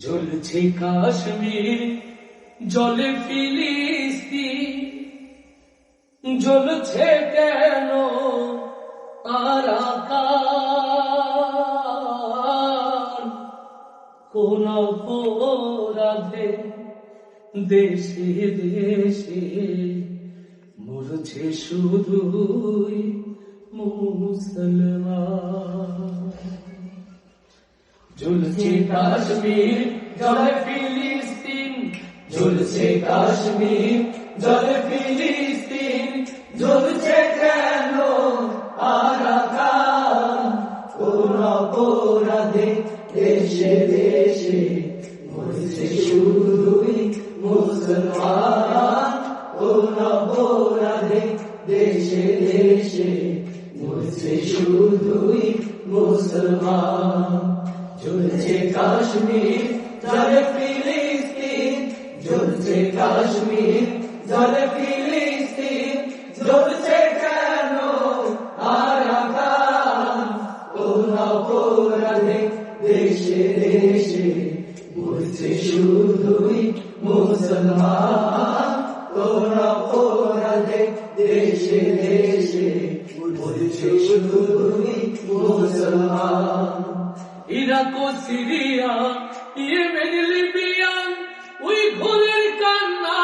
জ্বলছে কাশ্মীর জলে ফিলিস্তিন। জ্বলছে কেন আর কোন অপরাধে দেশে দেশে মরছে শুধুই মুসলমান। ঝুলছে কাশ্মীর জলে ফিলিস্তিন ঝুলছে কাশ্মীর জলে ফিলিস্তিন ঝুলছে কেন মুসলমান। ঝুলছে কাশ্মীর জলে ফিলিস্তিন ঝুলছে কাশ্মীর জলে ফিলিস্তিন। ইরাক ও সিরিয়া, ইয়েমেন ওই ঘোরের কান্না,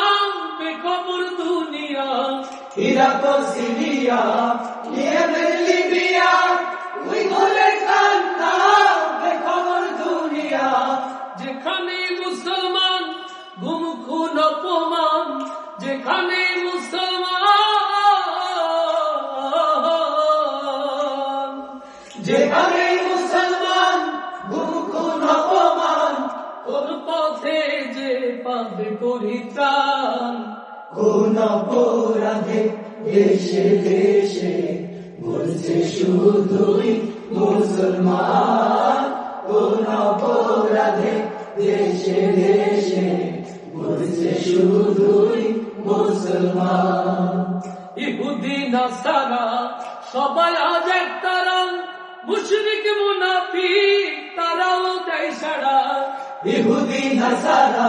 বেখবর দুনিয়া। ইরাক সিরিয়া, ইয়েমেন লিবিয়া ওই ঘোরের পরিত্রাণ কোন অপরাধে দেশে দেশে বলছে শুধুই মুসলমান। কোন অপরাধে দেশে দেশে বলছে শুধুই মুসলমান। ইহুদি নাসারা সবাই আজ এক তারা। মুশরিক মুনাফিক তারাও দেয় সারা ইহুদি নাসারা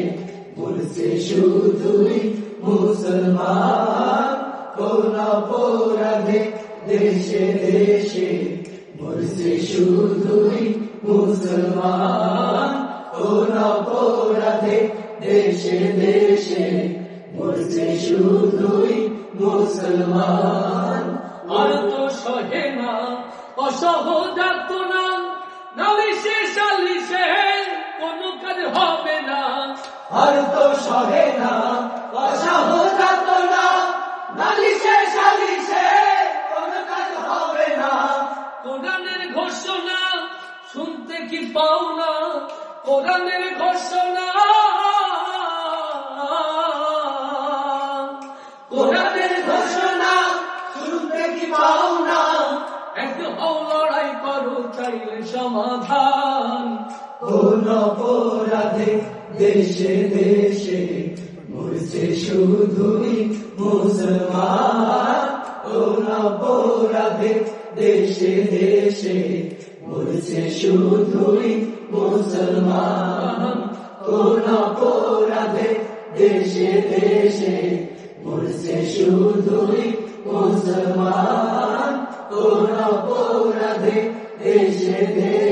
বলছে শুধুই মুসলমান। কোন অপরাধে দেশে দেশে বলছে শুধুই মুসলমান। কোন অপরাধে দেশে দেশে বলছে শুধুই মুসলমান। আর সহে না অসহজাত আর তো সহে না অসহজাত না নালিশে সালিশে কোনো কাজ হবে না। কোরআনের ঘোষণা শুনতে কি পাও না? কোরআনের ঘোষণা কোরআনের ঘোষণা শুনতে কি পাও না? এক হও লড়াই করো চাইলে সমাধান। কোন অপরাধে দেশে দেশে মরছে শুধুই মুসলমান। কোন অপরাধে দেশে দেশে মরছে শুধুই মুসলমান। কোন অপরাধে দেশে দেশে মরছে শুধুই মুসলমান। কোন অপরাধে দেশে দেশে